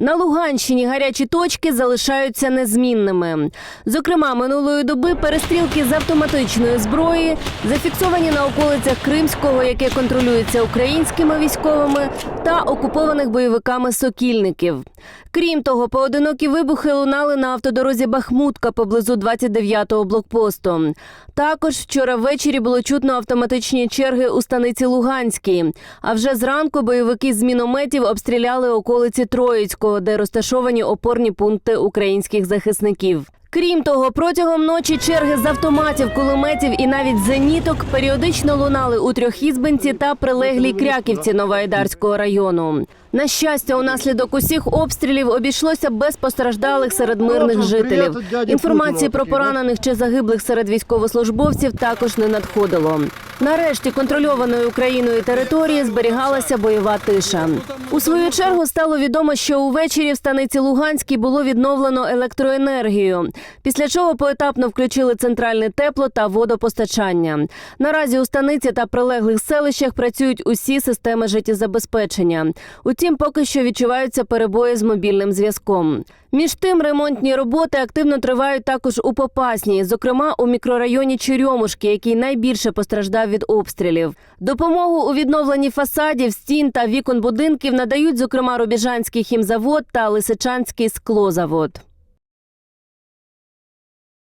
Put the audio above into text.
На Луганщині гарячі точки залишаються незмінними. Зокрема, минулої доби перестрілки з автоматичної зброї зафіксовані на околицях Кримського, яке контролюється українськими військовими, та окупованих бойовиками сокільників. Крім того, поодинокі вибухи лунали на автодорозі Бахмутка поблизу 29-го блокпосту. Також вчора ввечері було чутно автоматичні черги у станиці Луганській. А вже зранку бойовики з мінометів обстріляли околиці Троїцького, де розташовані опорні пункти українських захисників. Крім того, протягом ночі черги з автоматів, кулеметів і навіть зеніток періодично лунали у Трьохізбинці та прилеглій Кряківці Новоайдарського району. На щастя, унаслідок усіх обстрілів обійшлося без постраждалих серед мирних жителів. Інформації про поранених чи загиблих серед військовослужбовців також не надходило. Нарешті контрольованою Україною території зберігалася бойова тиша. У свою чергу стало відомо, що увечері в станиці Луганській було відновлено електроенергію, після чого поетапно включили центральне тепло та водопостачання. Наразі у станиці та прилеглих селищах працюють усі системи життєзабезпечення. Утім, поки що відчуваються перебої з мобільним зв'язком. Між тим, ремонтні роботи активно тривають також у Попасній, зокрема у мікрорайоні Черемушки, який найбільше постраждав від обстрілів. Допомогу у відновленні фасадів, стін та вікон будинків надають, зокрема, Рубіжанський хімзавод та Лисичанський склозавод.